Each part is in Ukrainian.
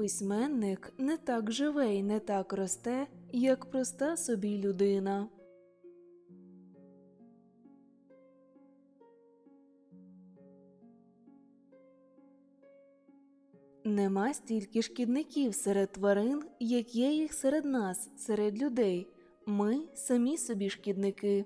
Письменник не так живе й не так росте, як проста собі людина. Нема стільки шкідників серед тварин, як є їх серед нас, серед людей. Ми самі собі шкідники.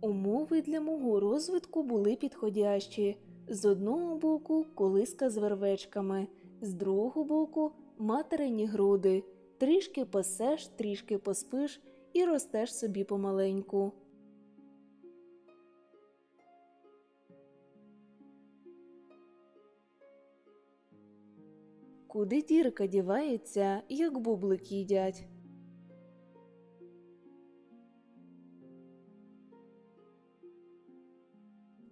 Умови для мого розвитку були підходящі. З одного боку колиска з вервечками, з другого боку материні груди. Трішки пасеш, трішки поспиш і ростеш собі помаленьку. Куди дірка дівається, як бублик їдять.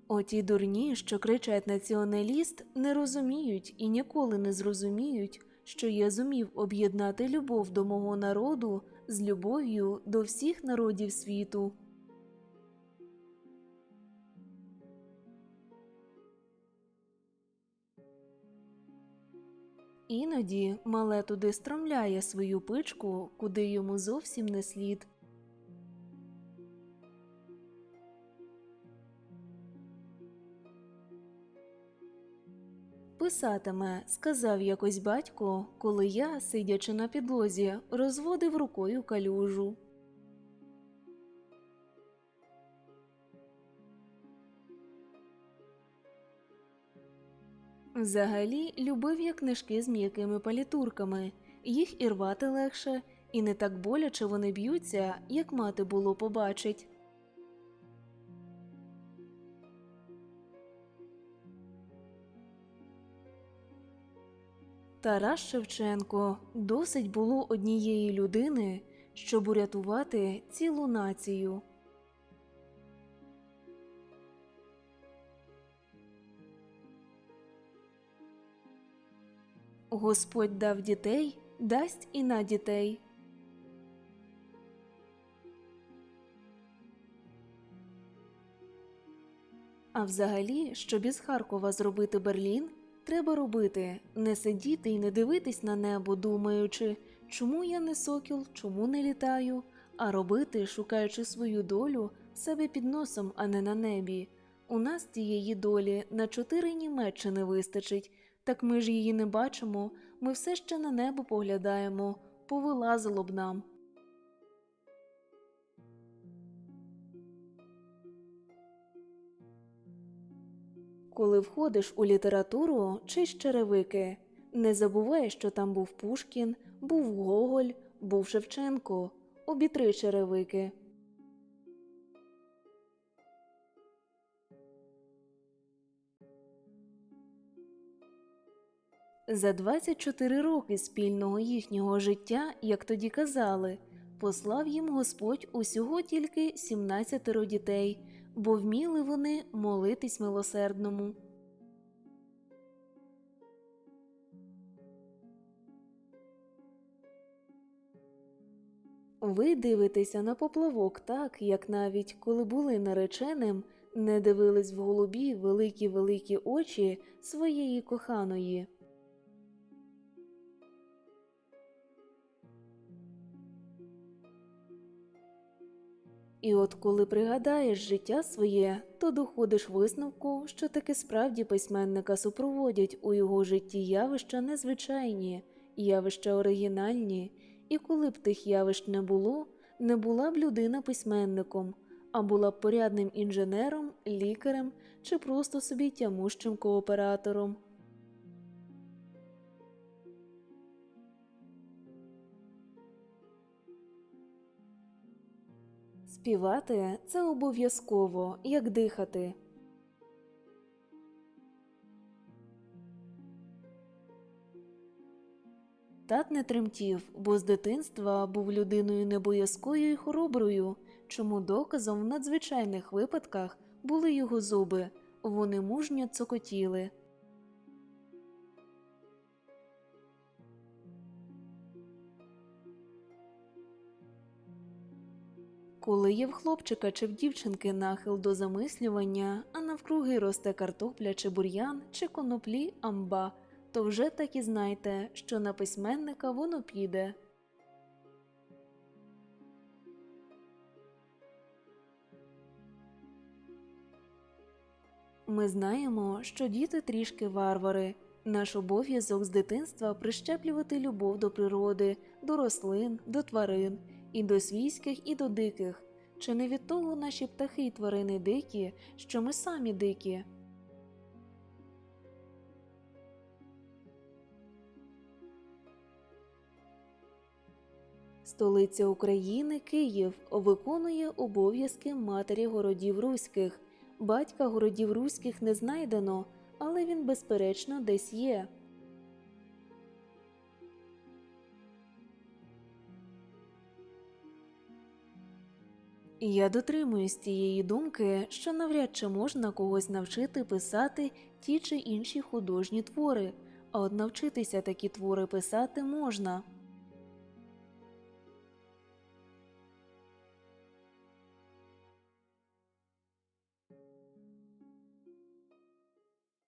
Оті дурні, що кричать націоналіст, не розуміють і ніколи не зрозуміють, що я зумів об'єднати любов до мого народу з любов'ю до всіх народів світу. Іноді мале туди стромляє свою пичку, куди йому зовсім не слід. Писатиме, сказав якось батько, коли я, сидячи на підлозі, розводив рукою калюжу. Взагалі любив я книжки з м'якими палітурками, їх і рвати легше, і не так боляче вони б'ються, як мати було побачить. Тарас Шевченко досить було однієї людини, щоб урятувати цілу націю. Господь дав дітей, дасть і на дітей. А взагалі, щоб із Харкова зробити Берлін, треба робити не сидіти і не дивитись на небо, думаючи, чому я не сокіл, чому не літаю, а робити, шукаючи свою долю себе під носом, а не на небі. У нас тієї долі на чотири Німеччини вистачить, так ми ж її не бачимо, ми все ще на небо поглядаємо, повилазило б нам. Коли входиш у літературу чи з черевики, не забувай, що там був Пушкін, був Гоголь, був Шевченко, обітри черевики. За 24 роки спільного їхнього життя, як тоді казали, послав їм Господь усього тільки 17 дітей, бо вміли вони молитись милосердному. Ви дивитеся на поплавок так, як навіть коли були нареченим, не дивились в голубі великі великі очі своєї коханої. І от коли пригадаєш життя своє, то доходиш висновку, що таки справді письменника супроводять у його житті явища незвичайні, явища оригінальні, і коли б тих явищ не було, не була б людина письменником, а була б порядним інженером, лікарем чи просто собі тямущим кооператором. Співати це обов'язково, як дихати. Тат не тремтів, бо з дитинства був людиною небоязкою і хороброю, чому доказом в надзвичайних випадках були його зуби, вони мужньо цокотіли. Коли є в хлопчика чи в дівчинки нахил до замислювання, а навкруги росте картопля чи бур'ян, чи коноплі амба, то вже так і знайте, що на письменника воно піде. Ми знаємо, що діти трішки варвари. Наш обов'язок з дитинства прищеплювати любов до природи, до рослин, до тварин, і до свійських, і до диких. Чи не від того наші птахи й тварини дикі, що ми самі дикі? Столиця України Київ виконує обов'язки матері городів руських. Батька городів руських не знайдено, але він безперечно десь є. Я дотримуюсь тієї думки, що навряд чи можна когось навчити писати ті чи інші художні твори, а от навчитися такі твори писати можна.